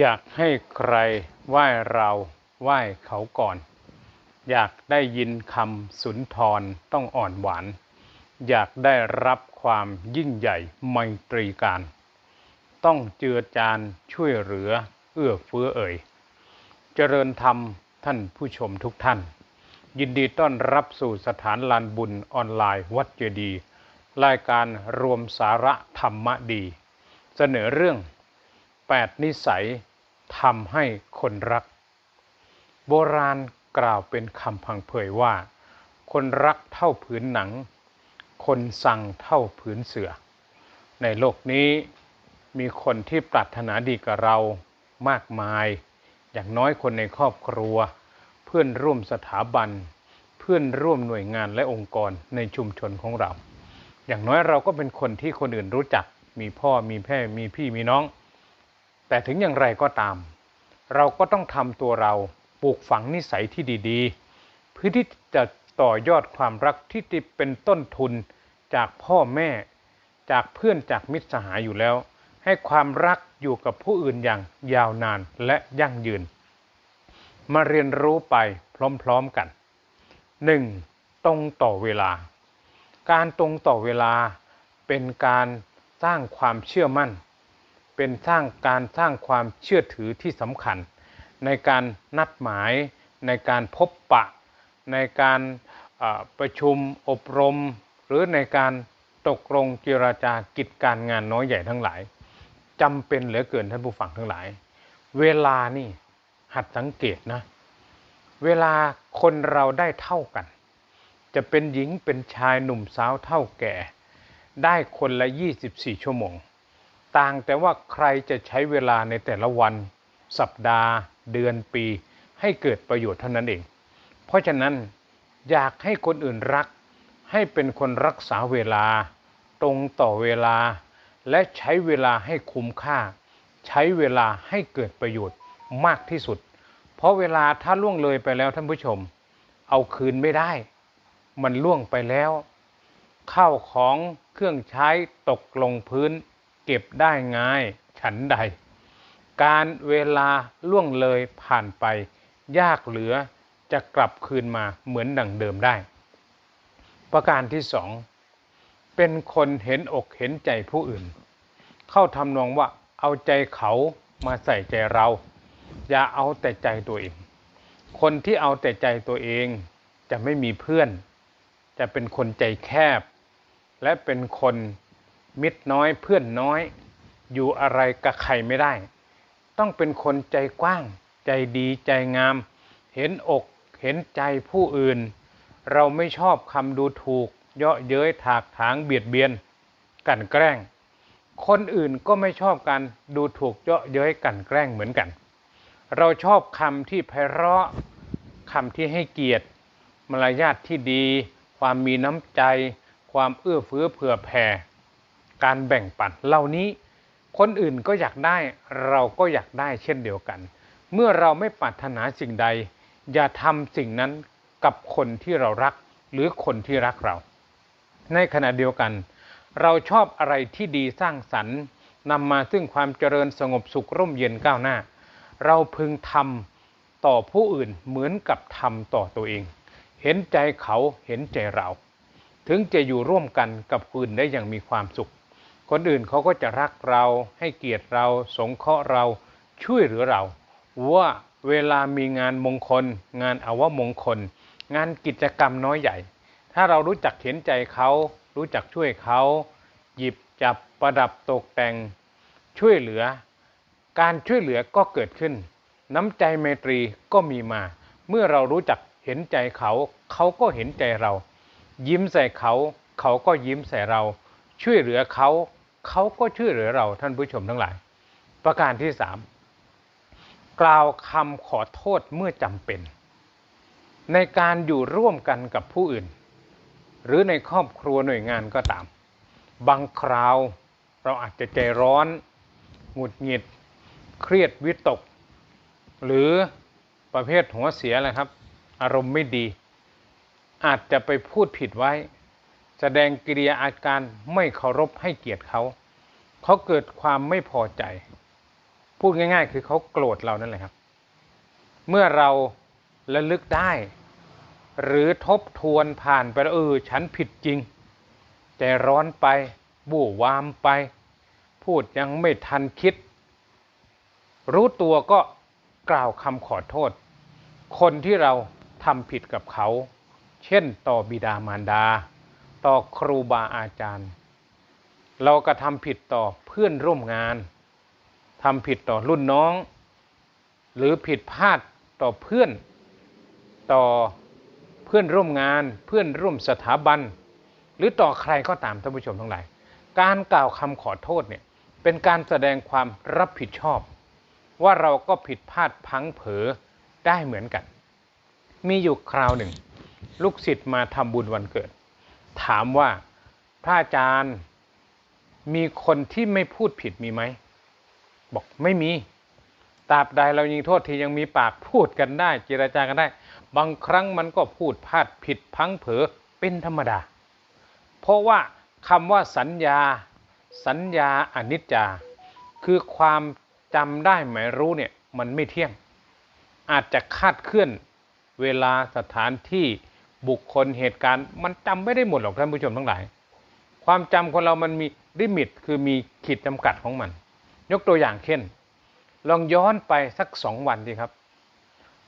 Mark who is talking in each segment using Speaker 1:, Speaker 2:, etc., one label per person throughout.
Speaker 1: อยากให้ใครไหว้เราไหว้เขาก่อน อยากได้ยินคำสุนทรต้องอ่อนหวาน อยากได้รับความยิ่งใหญ่ไมตรีการ ต้องเจือจานช่วยเหลือเอื้อเฟื้อเอ่ย เจริญธรรมท่านผู้ชมทุกท่าน ยินดีต้อนรับสู่สถานลานบุญออนไลน์วัดเจดีย์รายการรวมสาระธรรมะดี เสนอเรื่อง 8 นิสัยทำให้คนรัก โบราณกล่าวเป็นคำพังเพยว่า คนรักเท่าผืนหนัง คนสั่งเท่าผืนเสือ ในโลกนี้มีคนที่ปรารถนาดีกับเรามากมาย อย่างน้อยคนในครอบครัว เพื่อนร่วมสถาบัน เพื่อนร่วมหน่วยงานและองค์กรในชุมชนของเรา อย่างน้อยเราก็เป็นคนที่คนอื่นรู้จัก มีพ่อมีแม่มีพี่มีน้อง แต่ถึงอย่างไรก็ตาม เราก็ต้องทำตัวเราปลูกฝังนิสัยที่ดีๆ เพื่อที่จะต่อยอดความรักที่ติเป็นต้นทุนจากพ่อแม่ จากเพื่อนจากมิตรสหายอยู่แล้ว ให้ความรักอยู่กับผู้อื่นอย่างยาวนานและยั่งยืน มาเรียนรู้ไปพร้อมๆกัน 1. ตรงต่อเวลา การตรงต่อเวลาเป็นการสร้างความเชื่อมั่น เป็นสร้างการสร้างความเชื่อถือที่สำคัญ ในการนัดหมาย ในการพบปะ ในการประชุมอบรม หรือในการตกลงเจราจากิจการงานน้อยใหญ่ทั้งหลายจำเป็นเหลือเกินท่านผู้ฟังทั้งหลาย เวลานี่หัดสังเกตนะ เวลาคนเราได้เท่ากัน จะเป็นหญิงเป็นชายหนุ่มสาวเท่าแก่ ได้คนละ 24 ชั่วโมง ต่างแต่ว่าใครจะใช้เวลาในแต่ละวัน สัปดาห์ เดือนปี ให้เกิดประโยชน์เท่านั้นเอง เพราะฉะนั้นอยากให้คนอื่นรัก ให้เป็นคนรักษาเวลา ตรงต่อเวลา และใช้เวลาให้คุ้มค่า ใช้เวลาให้เกิดประโยชน์มากที่สุด เพราะเวลาถ้าล่วงเลยไปแล้วท่านผู้ชม เอาคืนไม่ได้ มันล่วงไปแล้ว ข้าวของเครื่องใช้ตกลงพื้น เก็บได้ง่ายฉันใด การเวลาล่วงเลยผ่านไป ยากเหลือจะกลับคืนมาเหมือนดังเดิมได้ ประการที่สองเป็นคนเห็นอกเห็นใจผู้อื่น เข้าทำนองว่าเอาใจเขามาใส่ใจเรา อย่าเอาแต่ใจตัวเอง คนที่เอาแต่ใจตัวเองจะไม่มีเพื่อน จะเป็นคนใจแคบ และเป็นคน มิตรน้อยเพื่อนน้อย อยู่อะไรกับใครไม่ได้ ต้องเป็นคนใจกว้าง ใจดีใจงาม เห็นอกเห็นใจผู้อื่น เราไม่ชอบคำดูถูก เยาะเย้ยถากถางเบียดเบียน กันแกล้ง คนอื่นก็ไม่ชอบกันดูถูกเยาะเย้ยกันแกล้งเหมือนกัน เราชอบคำที่ไพเราะคำที่ให้เกียรติมารยาทที่ดี ความมีน้ำใจ ความเอื้อเฟื้อเผื่อแผ่ การแบ่งปันเหล่านี้คนอื่นก็อยากได้เราก็อยากได้เช่นเดียวกัน เมื่อเราไม่ปรารถนาสิ่งใด อย่าทำสิ่งนั้นกับคนที่เรารักหรือคนที่รักเรา ในขณะเดียวกัน เราชอบอะไรที่ดีสร้างสรรค์นำมาซึ่งความเจริญสงบสุขร่มเย็นก้าวหน้า เราพึงทำต่อผู้อื่นเหมือนกับทำต่อตัวเอง เห็นใจเขาเห็นใจเรา ถึงจะอยู่ร่วมกันกับอื่นได้อย่างมีความสุข คนอื่นเขาก็จะรักเราให้เกียรติเรา สงเคราะห์เราช่วยเหลือเรา ว่าเวลามีงานมงคล งานอาวมงคล งานกิจกรรมน้อยใหญ่ ถ้าเรารู้จักเห็นใจเขารู้จักช่วยเขาหยิบจับประดับตกแต่ง ช่วยเหลือ การช่วยเหลือก็เกิดขึ้น น้ำใจเมตรีก็มีมา เมื่อเรารู้จักเห็นใจเขา เขาก็เห็นใจเรา ยิ้มใส่เขา เขาก็ยิ้มใส่เรา ช่วยเหลือเขาเขาก็ช่วยเหลือเราท่านผู้ชมทั้งหลาย ประการที่สามกล่าวคำขอโทษเมื่อจำเป็น ในการอยู่ร่วมกันกับผู้อื่น หรือในครอบครัวหน่วยงานก็ตาม บางคราวเราอาจจะใจร้อน หงุดหงิด เครียดวิตก หรือประเภทหัวเสียแหละครับ อารมณ์ไม่ดี อาจจะไปพูดผิดไว้ แสดงกิริยาอาการไม่เคารพให้เกียรติเขา เขาเกิดความไม่พอใจ พูดง่าย ๆ คือเขาโกรธเรานั่นแหละครับ เมื่อเราระลึกได้ หรือทบทวนผ่านไปเออฉันผิดจริง ใจร้อนไป บู่วามไป พูดยังไม่ทันคิด รู้ตัวก็กล่าวคำขอโทษ คนที่เราทำผิดกับเขา เช่นต่อบิดามารดา ต่อครูบาอาจารย์ เราก็ทำผิดต่อเพื่อนร่วมงานทำผิดต่อรุ่นน้อง หรือผิดพลาดต่อเพื่อนต่อเพื่อนร่วมงาน เพื่อนร่วมสถาบัน หรือต่อใครก็ตามท่านผู้ชมทั้งหลาย การกล่าวคำขอโทษเนี่ยเป็นการแสดงความรับผิดชอบ ว่าเราก็ผิดพลาดพังเผอได้เหมือนกัน มีอยู่คราวหนึ่ง ลูกศิษย์มาทำบุญวันเกิด ถามว่าพระอาจารย์มีคนที่ไม่พูดผิดมีไหม บอกไม่มีตราบใดเรายิงโทษทียังมีปากพูดกันได้เจรจากันได้ บางครั้งมันก็พูดพลาดผิดพังเผอเป็นธรรมดา เพราะว่าคำว่าสัญญา สัญญาอนิจจา คือความจำได้หมายรู้เนี่ยมันไม่เที่ยง อาจจะคาดเคลื่อนเวลาสถานที่ บุคคลเหตุการณ์มันจำไม่ได้หมดหรอกท่านผู้ชมทั้งหลาย ความจำคนเรามันมีลิมิตคือมีขีดจำกัดของมัน ยกตัวอย่างเช่น ลองย้อนไปสักสองวันดีครับ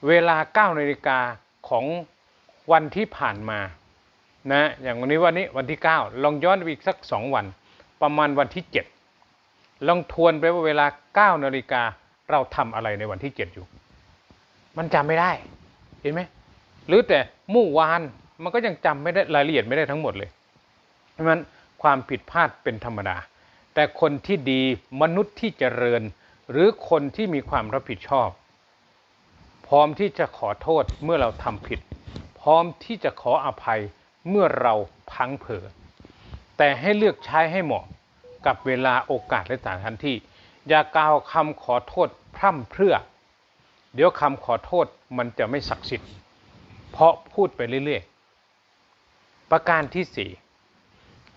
Speaker 1: เวลาเก้านาฬิกาของวันที่ผ่านมานะอย่างวันนี้วันนี้วันที่ 9 ลองย้อนไปอีกสักสองวัน ประมาณวันที่ 7 ลองทวนไปว่าเวลา9นาฬิกาเราทำอะไรในวันที่ 7 อยู่ มันจำไม่ได้ เห็นไหม หรือแต่เมื่อวานมันก็ยังจำไม่ได้รายละเอียดไม่ได้ทั้งหมดเลยเพราะฉะนั้นความผิดพลาดเป็นธรรมดา แต่คนที่ดีมนุษย์ที่เจริญ หรือคนที่มีความรับผิดชอบ พร้อมที่จะขอโทษเมื่อเราทำผิด พร้อมที่จะขออภัยเมื่อเราพังเผลอแต่ให้เลือกใช้ให้เหมาะกับเวลาโอกาสและสถานที่ อย่ากล่าวคำขอโทษพร่ำเพรื่อ เดี๋ยวคำขอโทษมันจะไม่ศักดิ์สิทธิ์ เพราะพูดไปเรื่อยๆ ประการที่สี่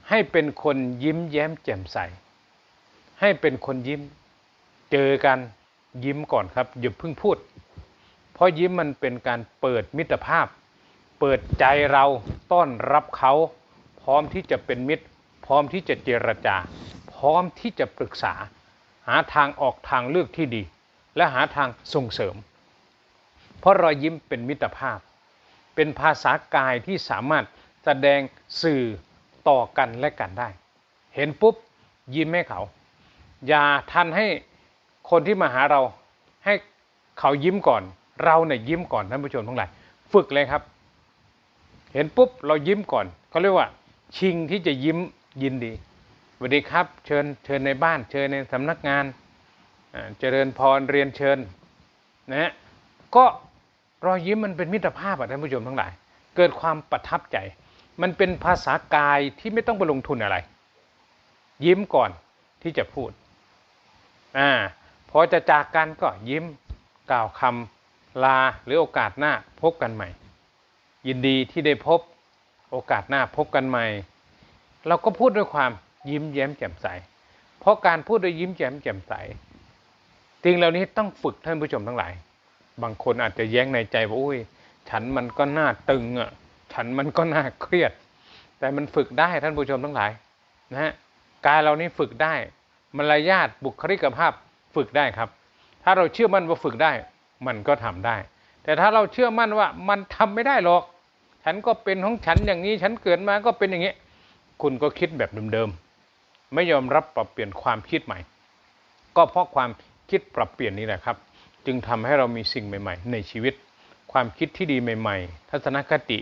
Speaker 1: ให้เป็นคนยิ้มแย้มแจ่มใส ให้เป็นคนยิ้ม เจอกันยิ้มก่อนครับอย่าเพิ่งพูด เพราะยิ้มมันเป็นการเปิดมิตรภาพ เปิดใจเราต้อนรับเขา พร้อมที่จะเป็นมิตร พร้อมที่จะเจรจา พร้อมที่จะปรึกษา หาทางออกทางเลือกที่ดี และหาทางส่งเสริม เพราะรอยยิ้มเป็นมิตรภาพ เป็นภาษากายที่สามารถแสดงสื่อต่อกันและกันได้ เห็นปุ๊บยิ้มให้เขา อย่าทันให้คนที่มาหาเราให้เขายิ้มก่อน เราเนี่ยยิ้มก่อนท่านผู้ชมทั้งหลายฝึกเลยครับ เห็นปุ๊บเรายิ้มก่อนเขาเรียกว่า ชิงที่จะยิ้มยินดีสวัสดีครับ เชิญเชิญในบ้านเชิญในสำนักงานเจริญพรเรียนเชิญนะฮะก็ รอยยิ้มมันเป็นมิตรภาพอะท่านผู้ชมทั้งหลาย เกิดความประทับใจ มันเป็นภาษากายที่ไม่ต้องไปลงทุนอะไร ยิ้มก่อนที่จะพูดอ่าพอจะจากกันก็ยิ้มกล่าวคำลาหรือโอกาสหน้าพบกันใหม่ ยินดีที่ได้พบโอกาสหน้าพบกันใหม่ เราก็พูดด้วยความยิ้มแย้มแจ่มใส เพราะการพูดด้วยยิ้มแย้มแจ่มใสสิ่งเหล่านี้ต้องฝึกท่านผู้ชมทั้งหลาย บางคนอาจจะแย้งในใจว่าอุ้ย ฉันมันก็น่าตึงอะ ฉันมันก็น่าเครียด แต่มันฝึกได้ท่านผู้ชมทั้งหลายนะฮะกายเรานี้ฝึกได้มารยาทบุคลิกภาพฝึกได้ครับ ถ้าเราเชื่อมั่นว่าฝึกได้ มันก็ทำได้ แต่ถ้าเราเชื่อมั่นว่ามันทำไม่ได้หรอก ฉันก็เป็นของฉันอย่างนี้ ฉันเกิดมาก็เป็นอย่างนี้ คุณก็คิดแบบเดิมๆ ไม่ยอมรับปรับเปลี่ยนความคิดใหม่ ก็เพราะความคิดปรับเปลี่ยนนี้แหละครับ จึงทำให้เรามีสิ่งใหม่ ๆ ในชีวิต ความคิดที่ดีใหม่ ๆ ทัศนคติ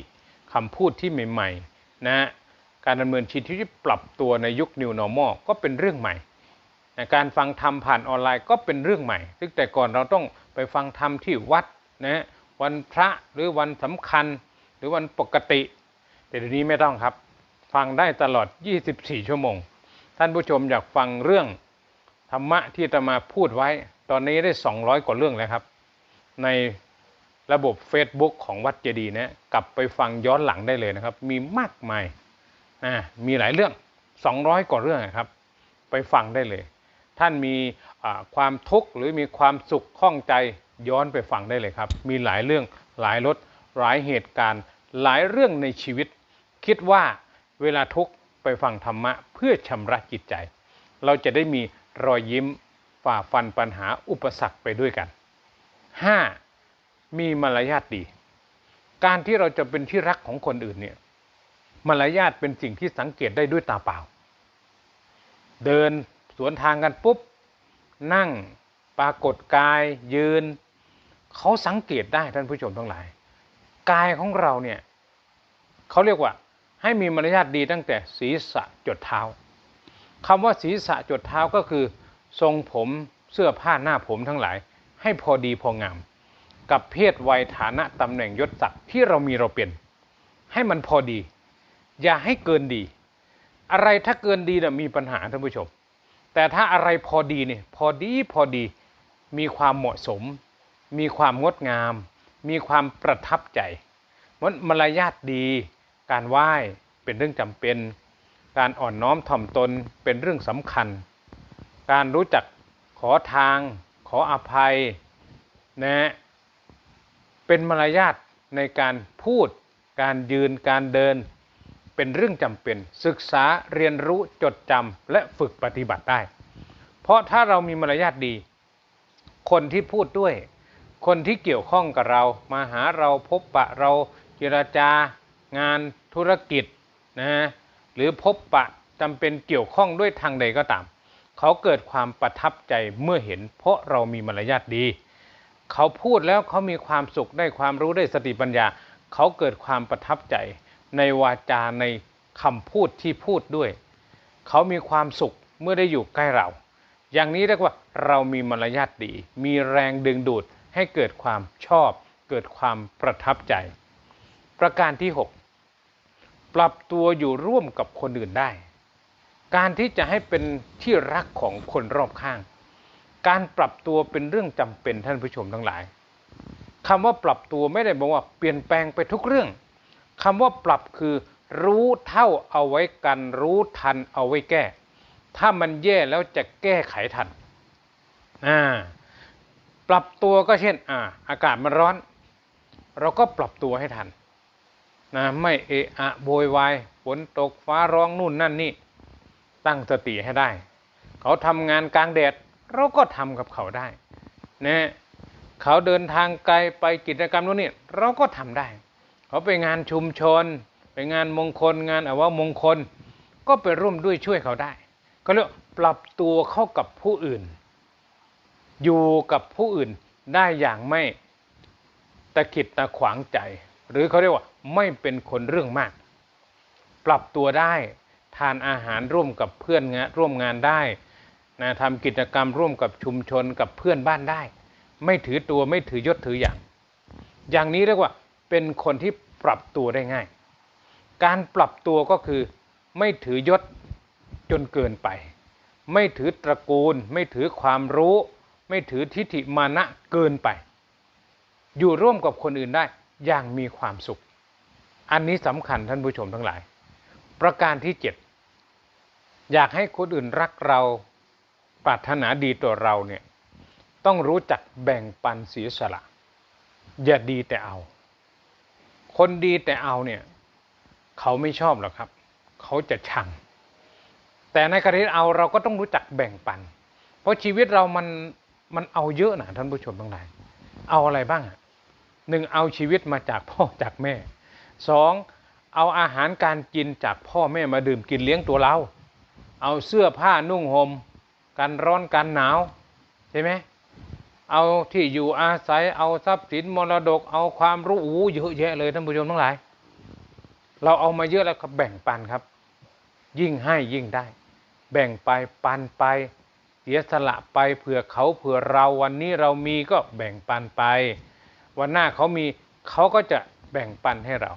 Speaker 1: คำพูดที่ใหม่ๆนะการดำเนินชีวิตที่ปรับตัวในยุค New Normal ก็เป็นเรื่องใหม่การฟังธรรมผ่านออนไลน์ก็เป็นเรื่องใหม่ ซึ่งแต่ก่อนเราต้องไปฟังธรรมที่วัดนะวันพระหรือวันสำคัญหรือวันปกติ แต่เดี๋ยวนี้ไม่ต้องครับ ฟังได้ตลอด 24 ชั่วโมง ท่านผู้ชมอยากฟังเรื่องธรรมะที่อาตมาพูดไว้ ตอนนี้ได้ 200 กว่าเรื่องแล้วครับ ในระบบ Facebook ของวัดเจดีย์นะกลับไปฟังย้อนหลังได้เลยนะครับ มีมากมายอ่ามีหลายเรื่อง 200 กว่าเรื่องครับ ไปฟังได้เลย ท่านมีความทุกข์หรือมีความสุขข้องใจย้อนไปฟังได้เลยครับ มีหลายเรื่องหลายรสหลายเหตุการณ์ หลายเรื่องในชีวิต คิดว่าเวลาทุกข์ไปฟังธรรมะเพื่อชำระจิตใจ เราจะได้มีรอยยิ้ม ฝ่าฟันปัญหาอุปสรรคไปด้วยกัน 5. มีมารยาทดี การที่เราจะเป็นที่รักของคนอื่นเนี่ยมารยาทเป็นสิ่งที่สังเกตได้ด้วยตาเปล่า เดินสวนทางกันปุ๊บ นั่งปรากฏกายยืน เขาสังเกตได้ท่านผู้ชมทั้งหลาย กายของเราเนี่ยเขาเรียกว่าให้มีมารยาทดีตั้งแต่ศีรษะจดเท้าคำว่าศีรษะจดเท้าก็คือ ทรงผมเสื้อผ้าหน้าผมทั้งหลาย ให้พอดีพองาม กับเพศวัยฐานะตำแหน่งยศศักดิ์ที่เรามีเราเป็น ให้มันพอดี อย่าให้เกินดี อะไรถ้าเกินดีนะมีปัญหาท่านผู้ชม แต่ถ้าอะไรพอดีเนี่ยพอดีพอดีมีความเหมาะสม มีความงดงาม มีความประทับใจมันมารยาทดี การไหว้เป็นเรื่องจำเป็น การอ่อนน้อมถ่อมตนเป็นเรื่องสำคัญ การรู้จักขอทาง ขออภัยนะเป็นมารยาทในการพูด การยืนการเดิน เป็นเรื่องจำเป็น ศึกษาเรียนรู้จดจำและฝึกปฏิบัติได้ เพราะถ้าเรามีมารยาทดี คนที่พูดด้วย คนที่เกี่ยวข้องกับเรา มาหาเราพบปะเราเจรจา งานธุรกิจนะหรือพบปะจำเป็นเกี่ยวข้องด้วยทางใดก็ตาม เขาเกิดความประทับใจเมื่อเห็น เพราะเรามีมารยาทดี เขาพูดแล้วเขามีความสุขได้ความรู้ได้สติปัญญา เขาเกิดความประทับใจ ในวาจาในคำพูดที่พูดด้วย เขามีความสุขเมื่อได้อยู่ใกล้เรา อย่างนี้เรียกว่าเรามีมารยาทดี มีแรงดึงดูดให้เกิดความชอบ เกิดความประทับใจ ประการที่ 6 ปรับตัวอยู่ร่วมกับคนอื่นได้ การที่จะให้เป็นที่รักของคนรอบข้าง การปรับตัวเป็นเรื่องจำเป็นท่านผู้ชมทั้งหลายคำว่าปรับตัวไม่ได้บอกว่าเปลี่ยนแปลงไปทุกเรื่องคำว่าปรับคือรู้เท่าเอาไว้กันรู้ทันเอาไว้แก้ ถ้ามันแย่แล้วจะแก้ไขทันอ่าปรับตัวก็เช่นอ่าอากาศมันร้อน เราก็ปรับตัวให้ทันนะไม่เอะอะโวยวายฝนตกฟ้าร้องนู่นนั่นนี่ ตั้งสติให้ได้ เขาทำงานกลางแดดเราก็ทำกับเขาได้นะเขาเดินทางไกลไปกิจกรรมนู้นนี่เราก็ทำได้ เขาไปงานชุมชน ไปงานมงคลงานอวมงคล ก็ไปร่วมด้วยช่วยเขาได้ก็เรียกปรับตัวเข้ากับผู้อื่น อยู่กับผู้อื่นได้อย่างไม่ตะขิดตะขวางใจ หรือเขาเรียกว่าไม่เป็นคนเรื่องมาก ปรับตัวได้ ทานอาหารร่วมกับเพื่อนงานร่วมงานได้นะทำกิจกรรมร่วมกับชุมชนกับเพื่อนบ้านได้ ไม่ถือตัวไม่ถือยศถืออย่าง อย่างนี้เรียกว่าเป็นคนที่ปรับตัวได้ง่าย การปรับตัวก็คือไม่ถือยศจนเกินไป ไม่ถือตระกูล ไม่ถือความรู้ ไม่ถือทิฏฐิมานะเกินไป อยู่ร่วมกับคนอื่นได้อย่างมีความสุข อันนี้สำคัญท่านผู้ชมทั้งหลาย ประการที่เจ็ด อยากให้คนอื่นรักเราปรารถนาดีต่อเราเนี่ยต้องรู้จักแบ่งปันเสียสละ อย่าดีแต่เอา คนดีแต่เอาเนี่ยเขาไม่ชอบหรอกครับ เขาจะชัง แต่ในกรณีเอาเราก็ต้องรู้จักแบ่งปัน เพราะชีวิตเรามันมันเอาเยอะนะท่านผู้ชมทั้งหลายเอาอะไรบ้างหนึ่งเอาชีวิตมาจากพ่อจากแม่สองเอาอาหารการกินจากพ่อแม่มาดื่มกินเลี้ยงตัวเรา เอาเสื้อผ้านุ่งหม่มกันร้อนกันหนาวใช่ไหมเอาที่อยู่อาศัยเอาทรัพย์สินมรดก เอาความรู้อู้เยอะแยะเลยท่านผู้ชมทั้งหลาย เราเอามาเยอะแล้วก็แบ่งปันครับ ยิ่งให้ยิ่งได้ แบ่งไปปันไป เสียสละไปเผื่อเขาเผื่อเราวันนี้เรามีก็แบ่งปันไป วันหน้าเขามีเขาก็จะแบ่งปันให้เรา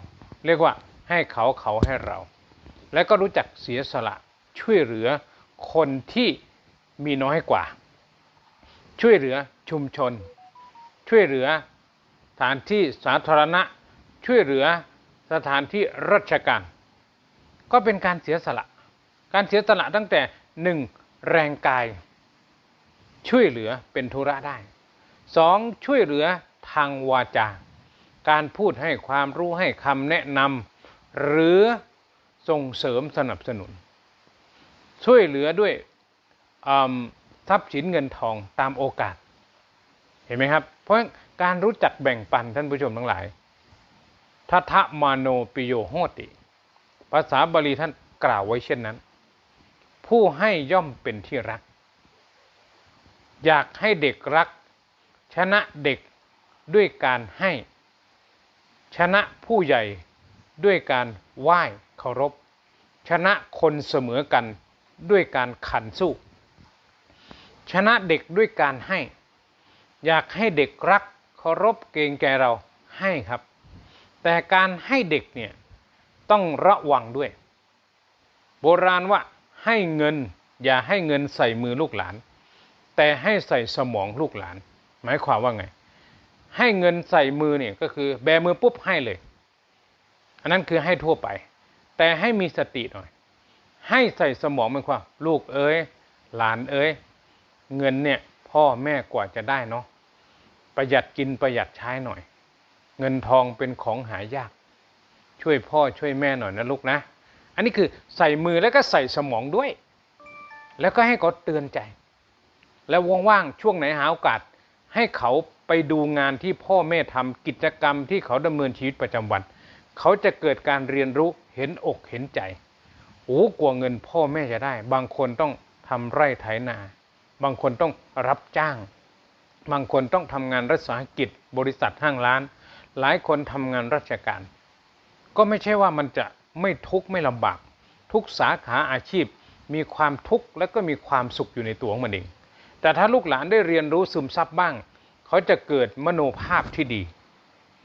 Speaker 1: เรียกว่าให้เขาเขาให้เรา และก็รู้จักเสียสละ ช่วยเหลือคนที่มีน้อยกว่า ช่วยเหลือชุมชน ช่วยเหลือสถานที่สาธารณะ ช่วยเหลือสถานที่ราชการ ก็เป็นการเสียสละ การเสียสละตั้งแต่หนึ่งแรงกาย ช่วยเหลือเป็นธุระได้สองช่วยเหลือทางวาจา การพูดให้ความรู้ให้คำแนะนำหรือส่งเสริมสนับสนุน ช่วยเหลือด้วยทรัพย์สินเงินทองตามโอกาส เห็นไหมครับ เพราะการรู้จักแบ่งปันท่านผู้ชมทั้งหลายทัทะมาโนปิโยโหติ ภาษาบาลีท่านกล่าวไว้เช่นนั้น ผู้ให้ย่อมเป็นที่รัก อยากให้เด็กรัก ชนะเด็กด้วยการให้ ชนะผู้ใหญ่ด้วยการไหว้เคารพ ชนะคนเสมอกัน ด้วยการขันสู้ ชนะเด็กด้วยการให้ อยากให้เด็กรักเคารพเกรงใจเราให้ครับ แต่การให้เด็กเนี่ยต้องระวังด้วย โบราณว่าให้เงินอย่าให้เงินใส่มือลูกหลาน แต่ให้ใส่สมองลูกหลาน หมายความว่าไง ให้เงินใส่มือเนี่ยก็คือแบมือปุ๊บให้เลย อันนั้นคือให้ทั่วไป แต่ให้มีสติหน่อย ให้ใส่สมองมันความลูกเอ้ย หลานเอ้ย เงินเนี่ย พ่อแม่กว่าจะได้เนาะประหยัดกินประหยัดใช้หน่อย เงินทองเป็นของหายาก ช่วยพ่อช่วยแม่หน่อยนะลูกนะ อันนี้คือใส่มือแล้วก็ใส่สมองด้วย แล้วก็ให้เขาเตือนใจ แล้วว่างๆช่วงไหนหาโอกาสให้เขาไปดูงานที่พ่อแม่ทำกิจกรรมที่เขาดำเนินชีวิตประจำวัน เขาจะเกิดการเรียนรู้เห็นอกเห็นใจ โอ้กลัวเงินพ่อแม่จะได้ บางคนต้องทำไร่ไถนา บางคนต้องรับจ้าง บางคนต้องทำงานรัฐสาหกิจ บริษัทห้างร้าน หลายคนทำงานราชการ ก็ไม่ใช่ว่ามันจะไม่ทุกข์ไม่ลำบาก ทุกสาขาอาชีพมีความทุกข์และก็มีความสุขอยู่ในตัวของมันเอง แต่ถ้าลูกหลานได้เรียนรู้ซึมซับบ้าง เขาจะเกิดมโนภาพที่ดี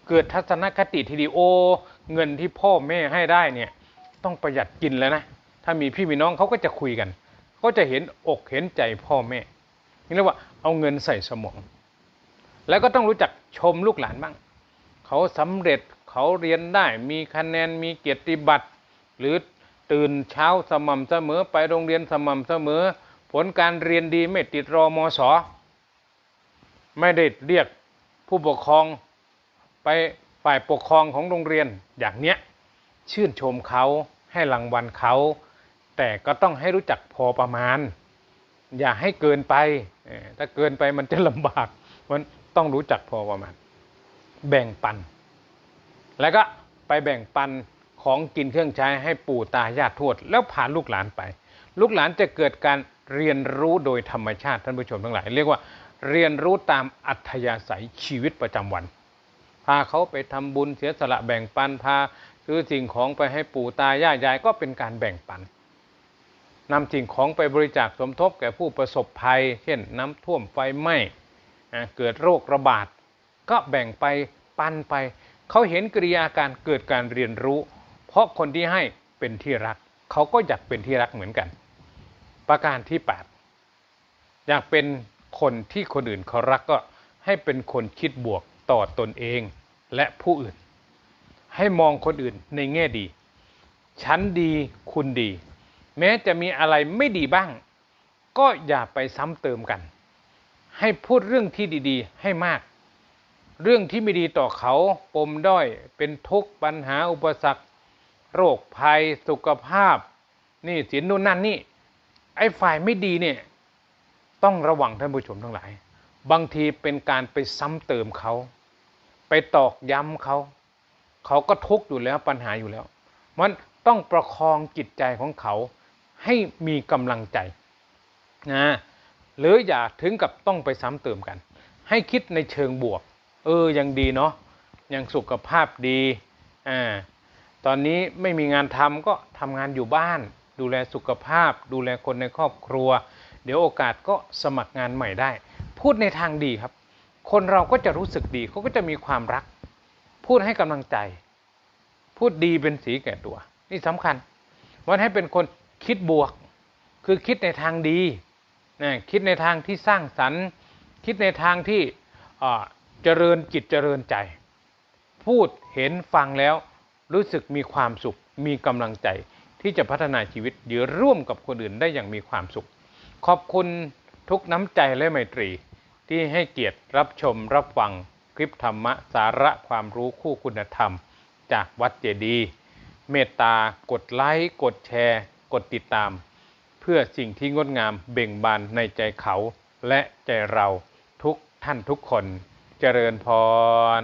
Speaker 1: เกิดทัศนคติที่ดีโอ เงินที่พ่อแม่ให้ได้เนี่ยต้องประหยัดกินแล้วนะ ถ้ามีพี่มีน้องเขาก็จะคุยกันเขาจะเห็นอกเห็นใจพ่อแม่นี่เรียกว่าเอาเงินใส่สมอง แล้วก็ต้องรู้จักชมลูกหลานบ้าง เขาสำเร็จเขาเรียนได้มีคะแนนมีเกียรติบัตร หรือตื่นเช้าสม่ำเสมอไปโรงเรียนสม่ำเสมอ ผลการเรียนดีไม่ติดรอมศไม่ได้เรียกผู้ปกครองไปฝ่ายปกครองของโรงเรียนอย่างเนี้ยชื่นชมเขาให้รางวัลเขา แต่ก็ต้องให้รู้จักพอประมาณ อย่าให้เกินไปเอ่อถ้าเกินไปมันจะลำบากมันต้องรู้จักพอประมาณ แบ่งปัน แล้วก็ไปแบ่งปันของกินเครื่องใช้ให้ปู่ตายาติทวด แล้วพานลูกหลานไป ลูกหลานจะเกิดการเรียนรู้โดยธรรมชาติท่านผู้ชมทั้งหลาย เรียกว่าเรียนรู้ตามอัธยาศัยชีวิตประจำวัน พาเขาไปทำบุญเสียสละแบ่งปันพาซื้อสิ่งของไปให้ปู่ตายายยายก็เป็นการแบ่งปัน นำสิ่งของไปบริจาคสมทบแก่ผู้ประสบภัย เช่นน้ำท่วมไฟไหม้เกิดโรคระบาด ก็แบ่งไปปันไป เขาเห็นกิริยาการเกิดการเรียนรู้ เพราะคนที่ให้เป็นที่รัก เขาก็อยากเป็นที่รักเหมือนกัน ประการที่ 8 อยากเป็นคนที่คนอื่นเขารักก็ให้เป็นคนคิดบวกต่อตนเองและผู้อื่น ให้มองคนอื่นในแง่ดี ฉันดีคุณดี แม้จะมีอะไรไม่ดีบ้าง ก็อย่าไปซ้ำเติมกัน ให้พูดเรื่องที่ดีๆ ให้มาก เรื่องที่ไม่ดีต่อเขาปมด้อยเป็นทุกข์ปัญหาอุปสรรค โรคภัย สุขภาพ นี่สินนู่นนั่นนี่ ไอ้ฝ่ายไม่ดีเนี่ย ต้องระวังท่านผู้ชมทั้งหลาย บางทีเป็นการไปซ้ำเติมเขา ไปตอกย้ำเขา เขาก็ทุกข์อยู่แล้วปัญหาอยู่แล้ว มันต้องประคองจิตใจของเขา ให้มีกำลังใจนะหรืออย่าถึงกับต้องไปซ้ำเติมกัน ให้คิดในเชิงบวก เออยังดีเนาะยังสุขภาพดีอ่าตอนนี้ไม่มีงานทำก็ทำงานอยู่บ้าน ดูแลสุขภาพ ดูแลคนในครอบครัว เดี๋ยวโอกาสก็สมัครงานใหม่ได้ พูดในทางดีครับ คนเราก็จะรู้สึกดีเขาก็จะมีความรัก พูดให้กำลังใจ พูดดีเป็นสีแก่ตัว นี่สำคัญวันให้เป็นคน คิดบวก คือคิดในทางดีนะคิดในทางที่สร้างสรรค์ คิดในทางที่เจริญจิตเจริญใจ พูดเห็นฟังแล้วรู้สึกมีความสุข มีกำลังใจที่จะพัฒนาชีวิตหรือร่วมกับคนอื่นได้อย่างมีความสุข ขอบคุณทุกน้ำใจและไมตรีที่ให้เกียรติรับชมรับฟังคลิปธรรมะสาระความรู้คู่คุณธรรม จากวัดเจดีย์เมตตากดไลค์กดแชร์ กดติดตาม เพื่อสิ่งที่งดงามเบ่งบานในใจเขาและใจเราทุกท่านทุกคน เจริญพร